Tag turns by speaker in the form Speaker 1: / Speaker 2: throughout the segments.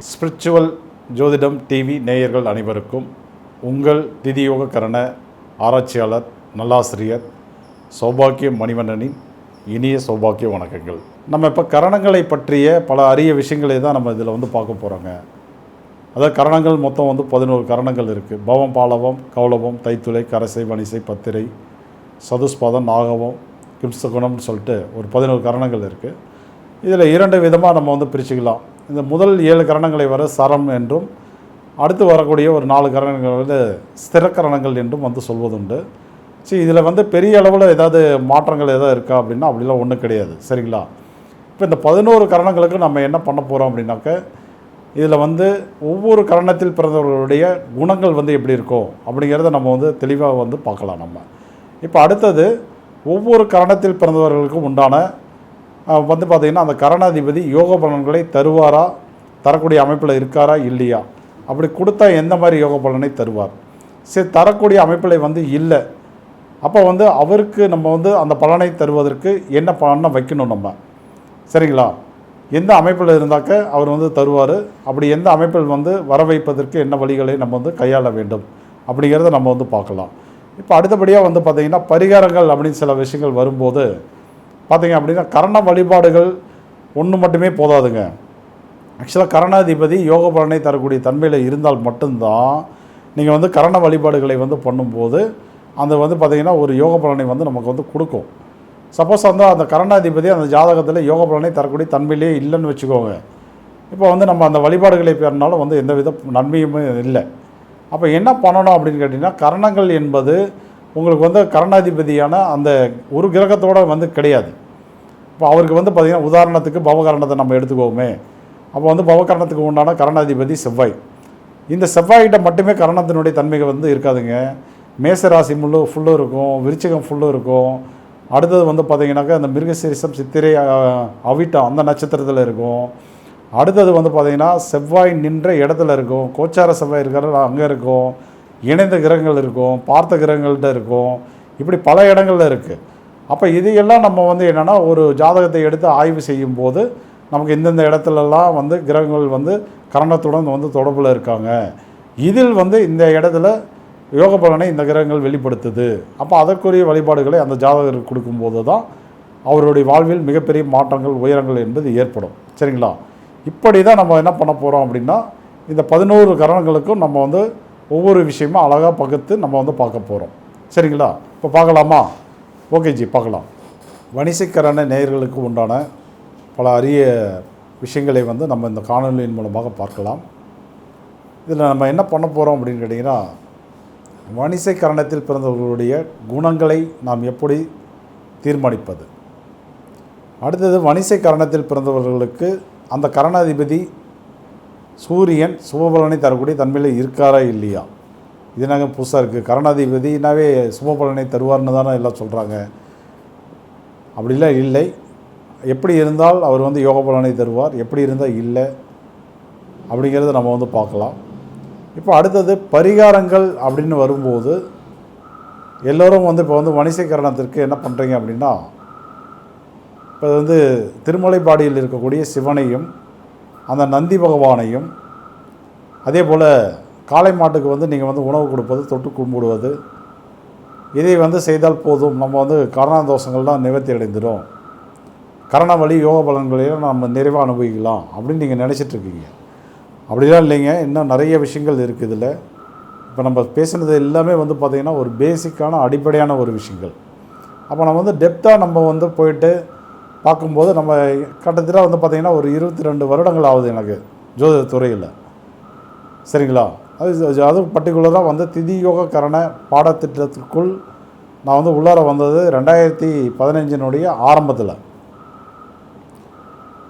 Speaker 1: Spiritual ஜோதிடம் TV நேயர்கள் அனைவருக்கும் உங்கள் திதியோக கரண ஆராய்ச்சியாளர் நல்லாசிரியர் சௌபாக்கிய மணிவண்ணனின் இனிய சௌபாக்கிய வணக்கங்கள். நம்ம இப்போ கரணங்களை பற்றிய பல அரிய விஷயங்களை தான் நம்ம இதில் வந்து பார்க்க போகிறோங்க அதாவது கரணங்கள் மொத்தம் வந்து பதினோரு கரணங்கள் இருக்குது பவம் பாலவம் கௌலவம் தைத்துளை கரசை வனிசை பத்திரை சதுஸ்பாதம் நாகவம் கிம்சகுணம்னு சொல்லிட்டு ஒரு பதினோரு கரணங்கள் இருக்குது இதில் இரண்டு விதமாக நம்ம வந்து பிரிச்சுக்கலாம். இந்த முதல் ஏழு கரணங்களை வர சரம் என்றும் அடுத்து வரக்கூடிய ஒரு நாலு கரணங்கள் வந்து ஸ்திர கரணங்கள் என்றும் வந்து சொல்வதுண்டு. சரி இதில் வந்து பெரிய அளவில் ஏதாவது மாற்றங்கள் எதாவது இருக்கா அப்படின்னா அப்படிலாம் ஒன்றும் கிடையாது. சரிங்களா? இப்போ இந்த பதினோரு கரணங்களுக்கு நம்ம என்ன பண்ண போகிறோம் அப்படின்னாக்க இதில் வந்து ஒவ்வொரு கரணத்தில் பிறந்தவர்களுடைய குணங்கள் வந்து எப்படி இருக்கும் அப்படிங்கிறத நம்ம வந்து தெளிவாக வந்து பார்க்கலாம் நம்ம. இப்போ அடுத்தது ஒவ்வொரு கரணத்தில் பிறந்தவர்களுக்கும் உண்டான வந்து பார்த்திங்கன்னா அந்த கரணாதிபதி யோக பலன்களை தருவாரா? தரக்கூடிய அமைப்பில் இருக்காரா? இல்லையா? அப்படி கொடுத்தா எந்த மாதிரி யோக பலனை தருவார்? சரி தரக்கூடிய அமைப்பில் வந்து இல்லை. அப்போ வந்து அவருக்கு நம்ம வந்து அந்த பலனை தருவதற்கு என்ன பலனை வைக்கணும் நம்ம? சரிங்களா? எந்த அமைப்பில் இருந்தாக்க அவர் வந்து தருவார். அப்படி எந்த அமைப்பில் வந்து வர வைப்பதற்கு என்ன வழிகளை நம்ம வந்து கையாள வேண்டும்? அப்படிங்கிறத நம்ம வந்து பார்க்கலாம். இப்போ அடுத்தபடியாக வந்து பார்த்திங்கன்னா பரிகாரங்கள் அப்படின்னு சில விஷயங்கள் வரும்போது பார்த்திங்க அப்படின்னா கரண வழிபாடுகள் ஒன்று மட்டுமே போதாதுங்க. ஆக்சுவலாக கரணாதிபதி யோக பலனை தரக்கூடிய தன்மையில் இருந்தால் மட்டும்தான் நீங்கள் வந்து கரண வழிபாடுகளை வந்து பண்ணும்போது அந்த வந்து பார்த்திங்கன்னா ஒரு யோக பலனை வந்து நமக்கு வந்து கொடுக்கும். சப்போஸ் வந்து அந்த கரணாதிபதி அந்த ஜாதகத்தில் யோக பலனை தரக்கூடிய தன்மையிலே இல்லைன்னு வச்சுக்கோங்க. இப்போ வந்து நம்ம அந்த வழிபாடுகளை பெறினாலும் வந்து எந்த வித நன்மையுமே இல்லை. அப்போ என்ன பண்ணணும் அப்படின்னு கேட்டிங்கன்னா கரணங்கள் என்பது உங்களுக்கு வந்து கரணாதிபதியான அந்த ஒரு கிரகத்தோட வந்து கிடையாது. இப்போ அவருக்கு வந்து பார்த்திங்கன்னா உதாரணத்துக்கு பவகரணத்தை நம்ம எடுத்துக்கோமே. அப்போ வந்து பவகரணத்துக்கு உண்டான கரணாதிபதி செவ்வாய். இந்த செவ்வாய்கிட்ட மட்டுமே கரணத்தினுடைய தன்மைகள் வந்து இருக்காதுங்க. மேசராசி முள்ளு ஃபுல்லும் இருக்கும் விருச்சிகம் ஃபுல்லும் இருக்கும். அடுத்தது வந்து பார்த்தீங்கன்னாக்கா அந்த மிருகசீரிசம் சித்திரை அவிட்டம் அந்த நட்சத்திரத்தில் இருக்கும். அடுத்தது வந்து பார்த்திங்கன்னா செவ்வாய் நின்ற இடத்துல இருக்கும். கோச்சார செவ்வாய் இருக்கிற அங்கே இருக்கும். இணைந்த கிரகங்கள் இருக்கும். பார்த்த கிரகங்கள்கிட்ட இருக்கும். இப்படி பல இடங்கள்ல இருக்குது அப்போ இதையெல்லாம் நம்ம வந்து என்னென்னா ஒரு ஜாதகத்தை எடுத்து ஆய்வு செய்யும்போது நமக்கு இந்தந்த இடத்துலலாம் வந்து கிரகங்கள் வந்து கரணத்துடன் வந்து தொடர்பில் இருக்காங்க. இதில் வந்து இந்த இடத்துல யோக பலனை இந்த கிரகங்கள் வெளிப்படுத்துது. அப்போ அதற்குரிய வழிபாடுகளை அந்த ஜாதகருக்கு கொடுக்கும்போது தான் அவருடைய வாழ்வில் மிகப்பெரிய மாற்றங்கள் உயரங்கள் என்பது ஏற்படும். சரிங்களா? இப்படி தான் நம்ம என்ன பண்ண போகிறோம் அப்படின்னா இந்த பதினோரு கரணங்களுக்கும் நம்ம வந்து ஒவ்வொரு விஷயமும் அழகாக பகுத்து நம்ம வந்து பார்க்க போகிறோம் சரிங்களா? இப்போ பார்க்கலாமா? ஓகே ஜி பார்க்கலாம். வணிசக்கரண நேயர்களுக்கு உண்டான பல அரிய விஷயங்களை வந்து நம்ம இந்த காணொலியின் மூலமாக பார்க்கலாம். இதில் நம்ம என்ன பண்ண போகிறோம் அப்படின்னு கேட்டிங்கன்னா வணிசை கரணத்தில் பிறந்தவர்களுடைய குணங்களை நாம் எப்படி தீர்மானிப்பது? அடுத்தது வணிசை கரணத்தில் பிறந்தவர்களுக்கு அந்த கரணாதிபதி சூரியன் சுபபலனை தரக்கூடிய தன்மையில் இருக்காரா இல்லையா? இது நாங்கள் புதுசாக இருக்குது கரணாதிபதினாவே சுபபலனை தருவார்னு தானே எல்லாம் சொல்கிறாங்க அப்படிலாம் இல்லை. எப்படி இருந்தால் அவர் வந்து யோக பலனை தருவார். எப்படி இருந்தால் இல்லை? அப்படிங்கிறத நம்ம வந்து பார்க்கலாம். இப்போ அடுத்தது பரிகாரங்கள் அப்படின்னு வரும்போது எல்லோரும் வந்து இப்போ வந்து வணிசீகரணத்திற்கு என்ன பண்ணுறீங்க அப்படின்னா இப்போ வந்து திருமலைப்பாடியில் இருக்கக்கூடிய சிவனையும் அந்த நந்தி பகவானையும் அதே போல் காளை மாட்டுக்கு வந்து நீங்கள் வந்து உணவு கொடுப்பது தொட்டு கும்பிடுவது இதை வந்து செய்தால் போதும். நம்ம வந்து கரணாதோஷங்கள்லாம் நிவர்த்தி அடைந்துடும் கரண வழி யோக பலன்களையும் நம்ம நிறைவாக அனுபவிக்கலாம் அப்படின்னு நீங்கள் நினச்சிட்டு இருக்கீங்க. அப்படிலாம் இல்லைங்க. இன்னும் நிறைய விஷயங்கள் இருக்குது இதில். இப்போ நம்ம பேசுனது எல்லாமே வந்து பார்த்திங்கன்னா ஒரு பேசிக்கான அடிப்படையான ஒரு விஷயங்கள். அப்போ நம்ம வந்து டெப்த்தாக நம்ம வந்து போயிட்டு பார்க்கும்போது நம்ம கிட்டத்தட்ட வந்து பார்த்திங்கன்னா ஒரு இருபத்தி ரெண்டு வருடங்கள் ஆகுது எனக்கு ஜோதிட துறையில். சரிங்களா? அது அதுவும் பர்டிகுலராக வந்து திதி யோக கரண பாடத்திட்டத்திற்குள் நான் வந்து உள்ளார வந்தது ரெண்டாயிரத்தி பதினஞ்சினுடைய ஆரம்பத்தில்.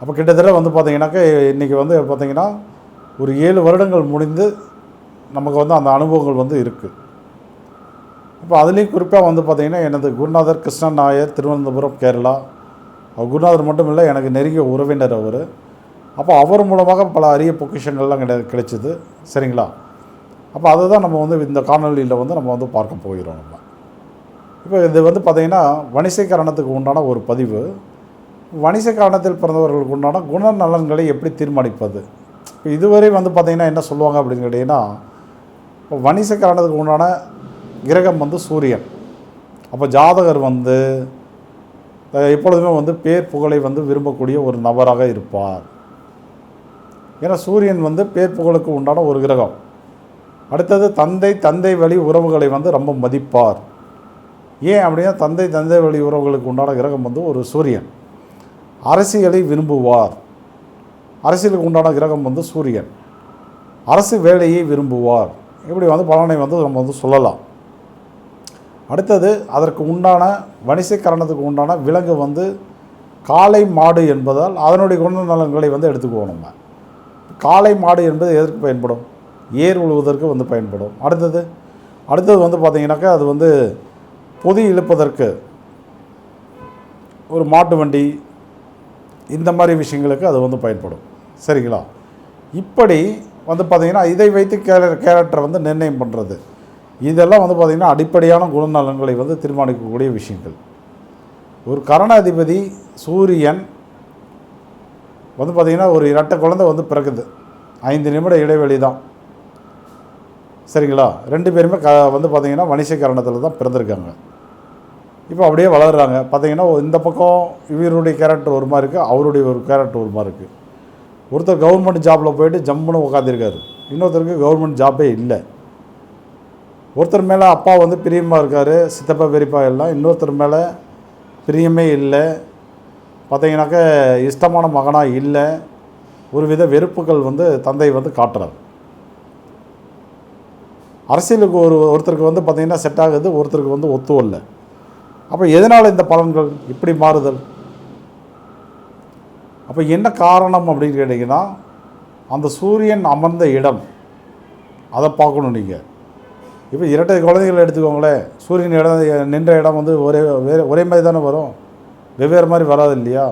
Speaker 1: அப்போ கிட்டத்தட்ட வந்து பார்த்தீங்கன்னாக்கா இன்றைக்கி வந்து பார்த்திங்கன்னா ஒரு ஏழு வருடங்கள் முடிந்து நமக்கு வந்து அந்த அனுபவங்கள் வந்து இருக்குது இப்போ அதுலேயும் குறிப்பாக வந்து பார்த்திங்கன்னா எனது குருநாதர் கிருஷ்ணன் நாயர் திருவனந்தபுரம் கேரளா குருநாதர் மட்டும் இல்லை எனக்கு நெருங்கிய உறவினர் அவர். அப்போ அவர் மூலமாக பல அரிய பொக்கிஷங்கள்லாம் கிடை கிடைச்சிது. சரிங்களா? அப்போ அதை தான் நம்ம வந்து இந்த காணொலியில் வந்து நம்ம வந்து பார்க்க போகிறோம் நம்ம. இப்போ இது வந்து பார்த்திங்கன்னா வணிசைக்கரணத்துக்கு உண்டான ஒரு பதிவு. வணிசைக்கரணத்தில் பிறந்தவர்களுக்கு உண்டான குணநலன்களை எப்படி தீர்மானிப்பது? இப்போ இதுவரை வந்து பார்த்திங்கன்னா என்ன சொல்லுவாங்க அப்படின்னு கேட்டிங்கன்னா இப்போ வணிசக்கரணத்துக்கு உண்டான கிரகம் வந்து சூரியன். அப்போ ஜாதகர் வந்து எப்பொழுதுமே வந்து பேர் புகழை வந்து விரும்பக்கூடிய ஒரு நபராக இருப்பார். ஏன்னா சூரியன் வந்து பேர் புகழுக்கு உண்டான ஒரு கிரகம். அடுத்தது தந்தை தந்தை வழி உறவுகளை வந்து ரொம்ப மதிப்பார். ஏன் அப்படின்னா தந்தை தந்தை வழி உறவுகளுக்கு உண்டான கிரகம் வந்து ஒரு சூரியன். அரசியலை விரும்புவார். அரசியலுக்கு உண்டான கிரகம் வந்து சூரியன். அரசு வேலையை விரும்புவார். இப்படி வந்து பலனை வந்து நம்ம வந்து சொல்லலாம். அடுத்தது அதற்கு உண்டான வணிசக்கரணத்துக்கு உண்டான விலங்கு வந்து காளை மாடு என்பதால் அதனுடைய குணநலன்களை வந்து எடுத்துக்குவோம் நம்ம. காளை மாடு என்பது எதற்கு பயன்படும்? ஏர் உழுவதற்கு வந்து பயன்படும். அடுத்தது அடுத்தது வந்து பார்த்திங்கனாக்கா அது வந்து பொதி இழுப்பதற்கு ஒரு மாட்டு வண்டி இந்த மாதிரி விஷயங்களுக்கு அது வந்து பயன்படும். சரிங்களா? இப்படி வந்து பார்த்திங்கன்னா இதை வைத்து கேர கேரக்டரை வந்து நிர்ணயம் பண்ணுறது இதெல்லாம் வந்து பார்த்திங்கன்னா அடிப்படையான குணநலன்களை வந்து தீர்மானிக்கக்கூடிய விஷயங்கள். ஒரு கரணாதிபதி சூரியன் வந்து பார்த்திங்கன்னா ஒரு இரட்டை குழந்தை வந்து பிறக்குது. ஐந்து நிமிட இடைவெளி தான். சரிங்களா? ரெண்டு பேருமே க வந்து பார்த்திங்கன்னா வணிசக்கரணத்தில் தான் பிறந்திருக்காங்க. இப்போ அப்படியே வளர்கிறாங்க பார்த்தீங்கன்னா இந்த பக்கம் இவருடைய கேரக்டர் ஒரு மாதிரி இருக்குது அவருடைய ஒரு கேரக்டர் ஒரு மாதிரி இருக்குது ஒருத்தர் கவர்மெண்ட் ஜாப்பில் போயிட்டு ஜம்முன்னு உட்காந்துருக்காரு இன்னொருத்தருக்கு கவர்மெண்ட் ஜாப்பே இல்லை. ஒருத்தர் மேலே அப்பா வந்து பிரியமாக இருக்கார் சித்தப்பா பெரியப்பா எல்லாம். இன்னொருத்தர் மேலே பிரியமே இல்லை. பார்த்தீங்கன்னாக்க இஷ்டமான மகனாக இல்லை. ஒரு வித வெறுப்புகள் வந்து தந்தை வந்து காட்டுறார். அரசியலுக்கு ஒரு ஒருத்தருக்கு வந்து பார்த்திங்கன்னா செட் ஆகுது ஒருத்தருக்கு வந்து ஒத்து வரல அப்போ எதனால் இந்த பலன்கள் இப்படி மாறுதல்? அப்போ என்ன காரணம் அப்படின்னு கேட்டிங்கன்னா அந்த சூரியன் அமர்ந்த இடம் அதை பார்க்கணும் நீங்கள் இப்போ இரட்டை குழந்தைகள் எடுத்துக்கோங்களேன். சூரியன் இடம் நின்ற இடம் வந்து ஒரே வேறு ஒரே மாதிரி தானே வரும். வெவ்வேறு மாதிரி வராது இல்லையா?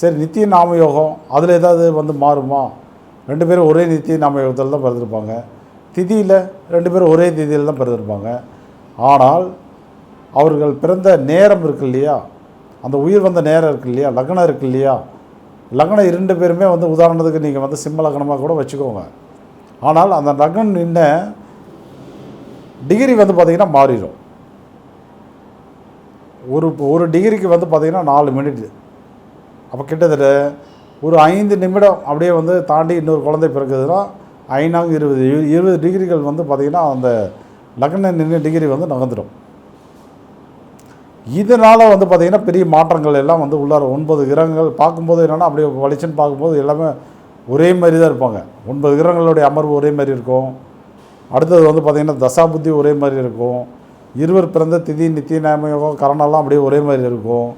Speaker 1: சரி நித்திய நாம யோகம் அதில் ஏதாவது வந்து மாறுமா? ரெண்டு பேரும் ஒரே நித்திய நாம யோகத்தில் தான் பிறந்திருப்பாங்க. திதியில் ரெண்டு பேரும் ஒரே திதியில் தான் பிறந்திருப்பாங்க. ஆனால் அவர்கள் பிறந்த நேரம் இருக்கு இல்லையா? அந்த உயிர் வந்த நேரம் இருக்கு இல்லையா? லக்னம் இருக்கு இல்லையா? லக்னம் இரண்டு பேருமே வந்து உதாரணத்துக்கு நீங்கள் வந்து சிம்ம லக்னமாக கூட வச்சுக்கோங்க. ஆனால் அந்த லக்னம் நின்று டிகிரி வந்து பார்த்திங்கன்னா மாறிடும். ஒரு ஒரு டிகிரிக்கு வந்து பார்த்திங்கன்னா நாலு மினிட் அப்போ கிட்டத்தட்ட ஒரு ஐந்து நிமிடம் அப்படியே வந்து தாண்டி இன்னொரு குழந்தை பிறக்குதுன்னா ஐநாங்க இருபது இருபது டிகிரிகள் வந்து பார்த்திங்கன்னா அந்த லக்ன நின்று டிகிரி வந்து நகர்ந்துடும். இதனால் வந்து பார்த்திங்கன்னா பெரிய மாற்றங்கள் எல்லாம் வந்து உள்ளார ஒன்பது கிரகங்கள் பார்க்கும்போது என்னென்னா அப்படியே வலிச்சுன்னு பார்க்கும்போது எல்லாமே ஒரே மாதிரி தான் இருப்பாங்க. ஒன்பது கிரகங்களுடைய அமர்வு ஒரே மாதிரி இருக்கும். அடுத்தது வந்து பார்த்திங்கன்னா தசாபுத்தி ஒரே மாதிரி இருக்கும். இருவர் பிறந்த திதி நித்திய நியமயோகம் கரணெல்லாம் அப்படியே ஒரே மாதிரி இருக்கும்.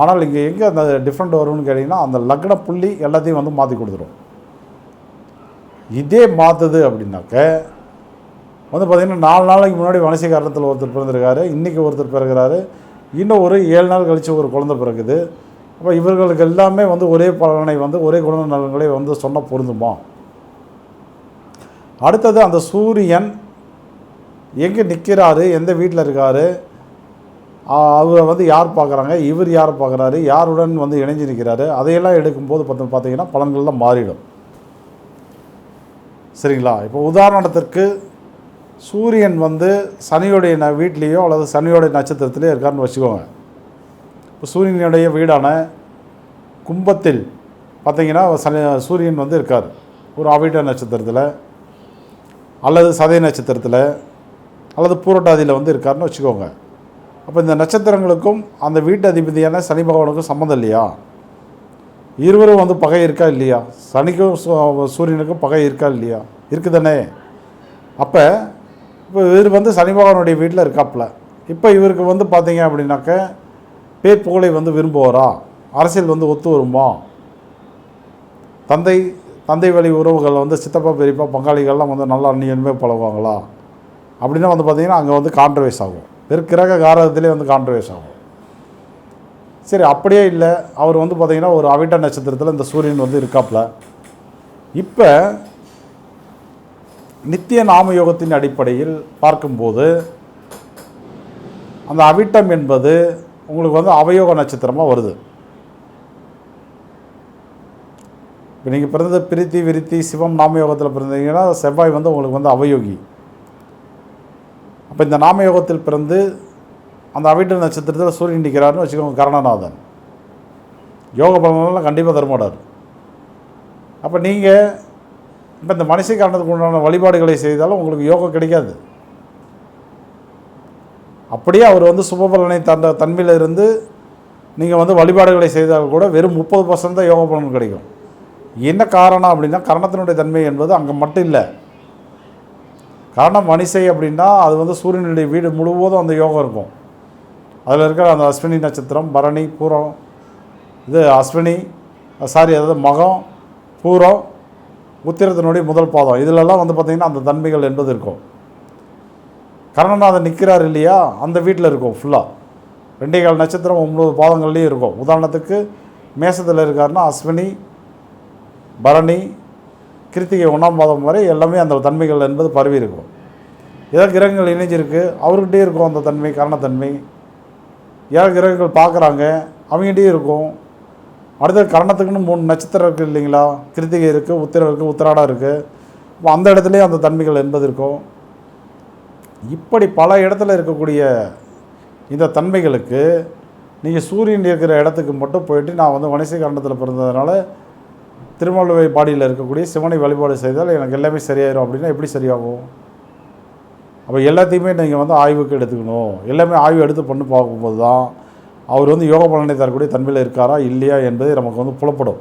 Speaker 1: ஆனால் இங்கே எங்கே அந்த டிஃப்ரெண்ட் வரும்னு கேட்டிங்கன்னா அந்த லக்ன புள்ளி எல்லாத்தையும் வந்து மாற்றி கொடுத்துரும். இதே மாற்றுது அப்படின்னாக்க வந்து பார்த்திங்கன்னா நாலு நாளைக்கு முன்னாடி வனசி காரணத்தில் ஒருத்தர் பிறந்திருக்காரு இன்றைக்கி ஒருத்தர் பிறகுறாரு இன்னும் ஒரு ஏழு நாள் கழித்து ஒரு குழந்தை பிறகுது அப்போ இவர்களுக்கு எல்லாமே வந்து ஒரே பலனை வந்து ஒரே குண நலன்களை வந்து சொன்னால் பொருந்துமா? அடுத்தது அந்த சூரியன் எங்கே நிற்கிறாரு எந்த வீட்டில் இருக்கார் அவரை வந்து யார் பார்க்குறாங்க இவர் யார் பார்க்குறாரு யாருடன் வந்து இணைஞ்சு நிற்கிறாரு அதையெல்லாம் எடுக்கும்போது பார்த்து பார்த்தீங்கன்னா பலன்கள்லாம் மாறிடும். சரிங்களா? இப்போ உதாரணத்திற்கு சூரியன் வந்து சனியுடைய ந வீட்லேயோ அல்லது சனியோடைய நட்சத்திரத்திலேயோ இருக்காருன்னு வச்சுக்கோங்க. இப்போ சூரியனுடைய வீடான கும்பத்தில் பார்த்திங்கன்னா சனி சூரியன் வந்து இருக்கார். ஒரு அவிட்ட நட்சத்திரத்தில். அல்லது சதய நட்சத்திரத்தில் அல்லது பூரட்டாதியில் வந்து இருக்காருன்னு வச்சுக்கோங்க. அப்போ இந்த நட்சத்திரங்களுக்கும் அந்த வீட்டு அதிபதியான சனி பகவானுக்கும் சம்மந்தம் இல்லையா? இருவரும் வந்து பகை இருக்கா இல்லையா? சனிக்கும் சூ- சூரியனுக்கும் பகை இருக்கா இல்லையா? இருக்குதானே? அப்போ இப்போ இவர் வந்து சனி பகவானுடைய வீட்டில் இருக்காப்புல. இப்போ இவருக்கு வந்து பார்த்தீங்க அப்படின்னாக்க பேர் புகழை வந்து விரும்புவாரா? அரசியல் வந்து ஒத்து வருமா? தந்தை தந்தை வழி உறவுகள் வந்து சித்தப்பா பெரியப்பா பங்காளிகள்லாம் வந்து நல்லா அந்நியன்மே பழகுவாங்களா? அப்படின்னா வந்து பார்த்தீங்கன்னா அங்கே வந்து கான்ட்ரவைஸ் ஆகும். வெறும் கிரக காரகத்திலே வந்து கான்ட்ரவைஸ் ஆகும். சரி அப்படியே இல்லை. அவர் வந்து பார்த்தீங்கன்னா ஒரு அவிட்ட நட்சத்திரத்தில் இந்த சூரியன் வந்து இருக்காப்புல. இப்போ நித்திய நாம யோகத்தின் அடிப்படையில் பார்க்கும்போது அந்த அவிட்டம் என்பது உங்களுக்கு வந்து அவயோக நட்சத்திரமாக வருது. இப்போ நீங்கள் பிறந்த பிரித்தி விருத்தி சிவம் நாமயோகத்தில் பிறந்தீங்கன்னா செவ்வாய் வந்து உங்களுக்கு வந்து அவயோகி. அப்போ இந்த நாமயோகத்தில் பிறந்து அந்த அவிட்ட நட்சத்திரத்தில் சூரியன் நிற்கிறாருன்னு வச்சுக்கோங்க கரணநாதன். யோக பலனெல்லாம் கண்டிப்பாக தருமாடார் அப்போ நீங்கள் இப்போ இந்த மனுஷ காரணத்துக்கு உண்டான வழிபாடுகளை செய்தாலும் உங்களுக்கு யோகம் கிடைக்காது. அப்படியே அவர் வந்து சுபபலனை தந்த தன்மையில் இருந்து நீங்கள் வந்து வழிபாடுகளை செய்தால் கூட வெறும் முப்பது பர்சன்ட் தான் யோக பலன் கிடைக்கும். என்ன காரணம் அப்படின்னா கரணத்தினுடைய தன்மை என்பது அங்கே மட்டும் இல்லை. காரணம் மனிசை அப்படின்னா அது வந்து சூரியனுடைய வீடு முழுவதும் அந்த யோகம் இருக்கும். அதில் இருக்கிற அந்த அஸ்வினி நட்சத்திரம் பரணி பூரம் இது அஸ்வினி சாரி அதாவது மகம் பூரம் உத்திரத்தினுடைய முதல் பாதம். இதிலெல்லாம் வந்து பார்த்திங்கன்னா அந்த தன்மைகள் என்பது இருக்கும். கரணநாதன் நிற்கிறார் இல்லையா? அந்த வீட்டில் இருக்கும் ஃபுல்லாக ரெண்டே கால் நட்சத்திரம் ஒம்பது பாதங்கள்லேயும் இருக்கும். உதாரணத்துக்கு மேசத்தில் இருக்காருன்னா அஸ்வினி பரணி கிருத்திகை ஒன்றாம் பாதம் வரை எல்லாமே அந்த தன்மைகள் என்பது பரவி இருக்கும். ஏதோ கிரகங்கள் இணைஞ்சிருக்கு. அவர்கிட்டயே இருக்கும் அந்த தன்மை கரணத்தன்மை. ஏழு கிரகங்கள் பார்க்குறாங்க. அவங்ககிட்டயும் இருக்கும். அடுத்த கரணத்துக்குன்னு மூணு நட்சத்திரம் இருக்குது இல்லைங்களா? கிருத்திகை இருக்குது உத்திரம் இருக்குது உத்திராடம் இருக்குது இப்போ அந்த இடத்துலையே அந்த தன்மைகள் என்பது இருக்கும். இப்படி பல இடத்துல இருக்கக்கூடிய இந்த தன்மைகளுக்கு நீங்கள் சூரியன் இருக்கிற இடத்துக்கு மட்டும் போயிட்டு நான் வந்து வணிசை கரணத்தில் பிறந்ததுனால திருமலை பாடியில் இருக்கக்கூடிய சிவனை வழிபாடு செய்தால் எனக்கு எல்லாமே சரியாயிரும் அப்படின்னா எப்படி சரியாகும்? அப்போ எல்லாத்தையுமே நீங்கள் வந்து ஆய்வுக்கு எடுத்துக்கணும். எல்லாமே ஆய்வு எடுத்து பண்ணி பார்க்கும்போது தான் அவர் வந்து யோக பலனை தரக்கூடிய தன்மையில் இருக்காரா இல்லையா என்பது நமக்கு வந்து புலப்படும்.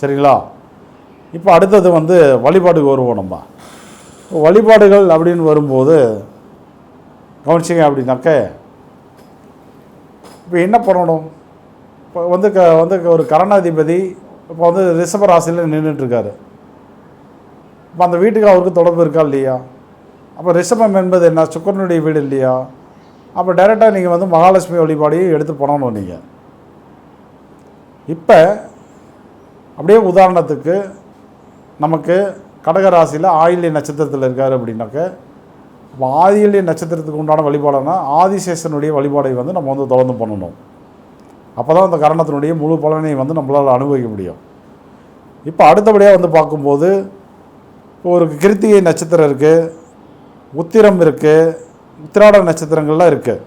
Speaker 1: சரிங்களா? இப்போ அடுத்தது வந்து வழிபாடுக்கு வருவோம் நம்ம. வழிபாடுகள் அப்படின்னு வரும்போது கவனிச்சிங்க அப்படின்னாக்க இப்போ என்ன பண்ணணும்? இப்போ வந்து க வந்து ஒரு கரணாதிபதி இப்போ வந்து ரிஷப ராசியில் நின்றுட்டுருக்காரு இப்போ அந்த வீட்டுக்கு அவருக்கு தொடர்பு இருக்கா இல்லையா? அப்போ ரிஷபம் என்பது என்ன? சுக்கரனுடைய வீடு இல்லையா? அப்போ டைரெக்டாக நீங்கள் வந்து மகாலட்சுமி வழிபாடையும் எடுத்து பண்ணணும் நீங்கள் இப்போ அப்படியே உதாரணத்துக்கு நமக்கு கடகராசியில் ஆயில்ய நட்சத்திரத்தில் இருக்கார் அப்படின்னாக்க இப்போ ஆதியிலிய நட்சத்திரத்துக்கு உண்டான வழிபாடுனா ஆதிசேஷனுடைய வழிபாடை வந்து நம்ம வந்து தொடர்ந்து பண்ணணும். அப்போ தான் அந்த கரணத்தினுடைய முழு பலனை வந்து நம்மளால் அனுபவிக்க முடியும். இப்போ அடுத்தபடியாக வந்து பார்க்கும்போது இப்போ ஒரு கிருத்திகை நட்சத்திரம் இருக்குது உத்திரம் இருக்குது உத்திராட நட்சத்திரங்கள்லாம் இருக்குது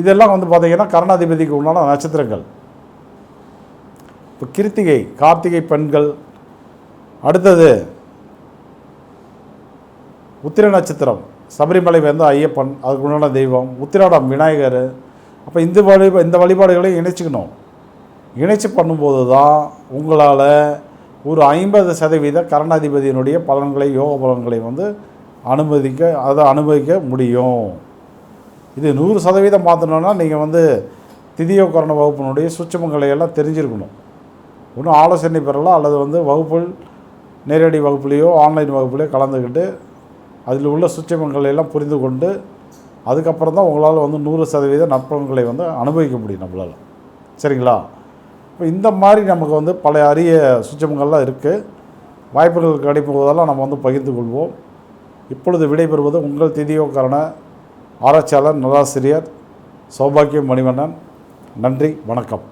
Speaker 1: இதெல்லாம் வந்து பார்த்திங்கன்னா கரணாதிபதிக்கு உண்டான நட்சத்திரங்கள். இப்போ கிருத்திகை கார்த்திகை பெண்கள் அடுத்தது உத்திர நட்சத்திரம் சபரிமலை வந்து ஐயப்பன் அதுக்கு உண்டான தெய்வம் உத்திராடம் விநாயகர் அப்போ இந்த வழி இந்த வழிபாடுகளையும் இணைச்சிக்கணும். இணைச்சி பண்ணும்போது தான் உங்களால் ஒரு ஐம்பது சதவீத கரணாதிபதியினுடைய பலன்களை யோக பலன்களை வந்து அனுமதிக்க அதை அனுபவிக்க முடியும். இது நூறு சதவீதம் பார்த்தணுன்னா நீங்கள் வந்து திதியோகரண வகுப்பினுடைய சுச்சமங்களை எல்லாம் தெரிஞ்சிருக்கணும். ஒன்றும் ஆலோசனை பெறலாம் அல்லது வந்து வகுப்புகள் நேரடி வகுப்புலேயோ ஆன்லைன் வகுப்புலேயோ கலந்துக்கிட்டு அதில் உள்ள சுச்சமங்களை எல்லாம் புரிந்து கொண்டு அதுக்கப்புறம் தான் உங்களால் வந்து நூறு சதவீத நற்பலன்களை வந்து அனுபவிக்க முடியும் நம்மளால். சரிங்களா? இப்போ இந்த மாதிரி நமக்கு வந்து பல அரிய சுச்சமங்கள்லாம் இருக்குது வாய்ப்புகள் கிடைக்கும் போதெல்லாம் நம்ம வந்து பகிர்ந்து கொள்வோம். இப்பொழுது விடைபெறுவது உங்கள் திதியோகரண ஆராய்ச்சியாளர் நலாசிரியர் சௌபாக்கியம் மணிவண்ணன். நன்றி வணக்கம்.